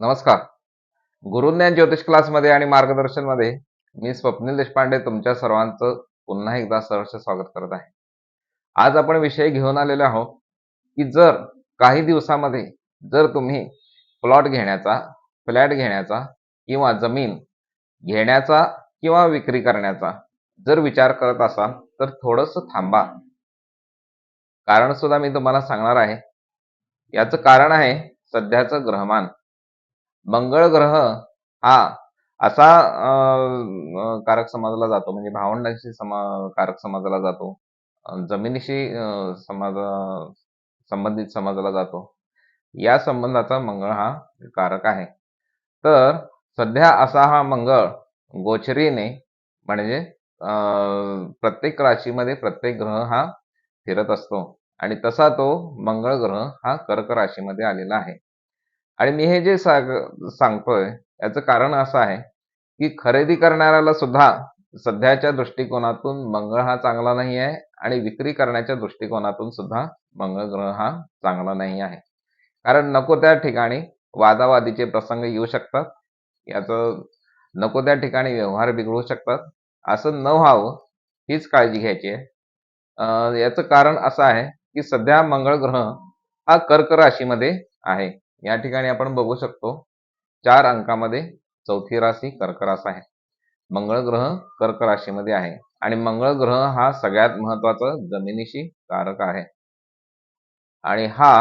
नमस्कार. गुरुज्ञान ज्योतिष क्लासमध्ये आणि मार्गदर्शनमध्ये मी स्वप्नील देशपांडे तुमच्या सर्वांचं पुन्हा एकदा सहर्ष स्वागत करत आहे. आज आपण विषय घेऊन आलेलो आहोत की जर काही दिवसामध्ये जर तुम्ही प्लॉट घेण्याचा फ्लॅट घेण्याचा किंवा जमीन घेण्याचा किंवा विक्री करण्याचा जर विचार करत असाल तर थोडंसं थांबा. कारण सुद्धा मी तुम्हाला सांगणार आहे. याचं कारण आहे सध्याचं ग्रहमान. मंगळ ग्रह हा असा अं, कारक समजला जातो. म्हणजे भावंडांशी समा कारक समजला जातो. जमिनीशी अं, समाज संबंधित समजला जातो. या संबंधाचा मंगळ हा कारक आहे. तर सध्या असा हा मंगळ गोचरीने म्हणजे प्रत्येक राशीमध्ये प्रत्येक ग्रह हा फिरत असतो. आणि तसा तो मंगळ ग्रह हा कर्क राशीमध्ये आलेला आहे. आणि मी हे जे सांग सांगतोय याचं कारण असं आहे की खरेदी करणाऱ्याला सुद्धा सध्याच्या दृष्टिकोनातून मंगळ हा चांगला नाही आहे आणि विक्री करण्याच्या दृष्टिकोनातून सुद्धा मंगळ ग्रह हा चांगला नाही आहे. कारण नको त्या ठिकाणी वादावादीचे प्रसंग येऊ शकतात याचं नको त्या ठिकाणी व्यवहार बिघडू शकतात असं न व्हावं हीच काळजी घ्यायची आहे. याचं कारण असं आहे की सध्या मंगळ ग्रह हा कर्क राशीमध्ये आहे. या ठिकाणी आपण बघू शकतो चार अंकामध्ये चौथी राशी कर्क रास आहे. मंगळ ग्रह कर्क राशीमध्ये आहे. आणि मंगळ ग्रह हा सगळ्यात महत्त्वाचा जमिनीशी कारक आहे. आणि हा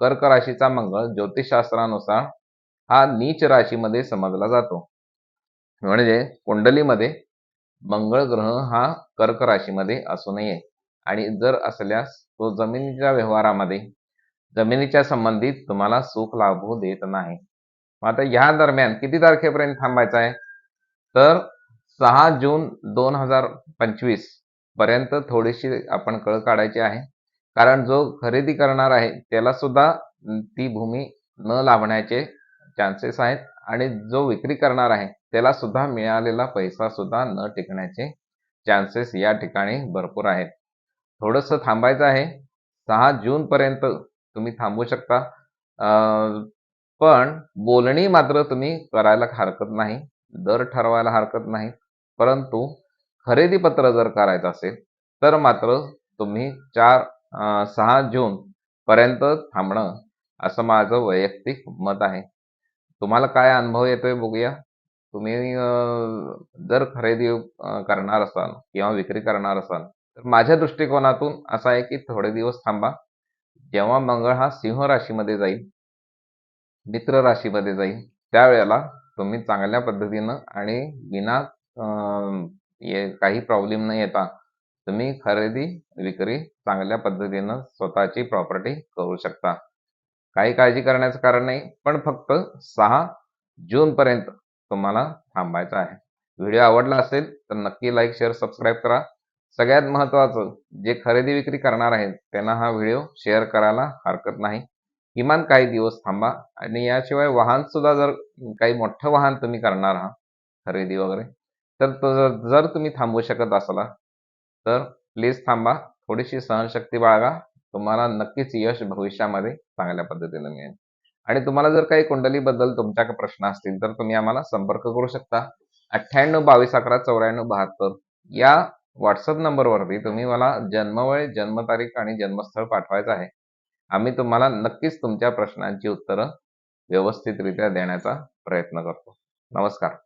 कर्क राशीचा मंगळ ज्योतिषशास्त्रानुसार हा नीच राशीमध्ये समजला जातो. म्हणजे कुंडलीमध्ये मंगळ ग्रह हा कर्क राशीमध्ये असू नये आणि जर असल्यास तो जमिनीच्या व्यवहारामध्ये जमिनीच्या संबंधित तुम्हाला सुख लाभू देत नाही. मग आता ह्या दरम्यान किती तारखेपर्यंत थांबायचं आहे? तर सहा जून दोन हजार पंचवीसपर्यंत थोडीशी आपण कळ काढायची आहे. कारण जो खरेदी करणार आहे त्याला सुद्धा ती भूमी न लाभण्याचे चान्सेस आहेत. आणि जो विक्री करणार आहे त्याला सुद्धा मिळालेला पैसा सुद्धा न टिकण्याचे चान्सेस या ठिकाणी भरपूर आहेत. थोडंसं थांबायचं आहे. सहा जून पर्यंत तुम्ही थांबू शकता. पण बोलणी मात्र तुम्ही करायला हरकत नाही. दर ठरवायला हरकत नाही. परंतु खरेदी पत्र जर करायचं असेल तर मात्र तुम्ही चार सहा जून पर्यंत थांबणं असं माझं वैयक्तिक मत आहे. तुम्हाला काय अनुभव येतोय बघूया. तुम्ही जर खरेदी करणार असाल किंवा विक्री करणार असाल तर माझ्या दृष्टिकोनातून असं आहे की थोडे दिवस थांबा. जेव्हा मंगळ हा सिंह राशीमध्ये जाईल मित्र राशीमध्ये जाईल त्यावेळेला तुम्ही चांगल्या पद्धतीनं आणि विना काही प्रॉब्लेम न येता तुम्ही खरेदी विक्री चांगल्या पद्धतीनं स्वतःची प्रॉपर्टी करू शकता. काही काळजी करण्याचं कारण नाही पण फक्त सहा जून पर्यंत तुम्हाला थांबायचं आहे. व्हिडिओ आवडला असेल तर नक्की लाईक शेअर सबस्क्राईब करा. सगळ्यात महत्त्वाचं जे खरेदी विक्री करणार आहेत त्यांना हा व्हिडिओ शेअर करायला हरकत नाही. किमान काही दिवस थांबा आणि याशिवाय वाहन सुद्धा जर काही मोठं वाहन तुम्ही करणार आहात खरेदी वगैरे तर जर तुम्ही थांबवू शकत असला तर प्लीज थांबा. थोडीशी सहनशक्ती बाळगा. तुम्हाला नक्कीच यश भविष्यामध्ये चांगल्या पद्धतीने मिळेल. आणि तुम्हाला जर काही कुंडलीबद्दल तुमच्या प्रश्न असतील तर तुम्ही आम्हाला संपर्क करू शकता. अठ्ठ्याण्णव बावीस अकरा चौऱ्याण्णव बहात्तर या व्हॉट्सअप नंबरवरती तुम्ही मला जन्मवय जन्मतारीख आणि जन्मस्थळ पाठवायचं आहे. आम्ही तुम्हाला नक्कीच तुमच्या प्रश्नांची उत्तरं व्यवस्थितरित्या देण्याचा प्रयत्न करतो. नमस्कार.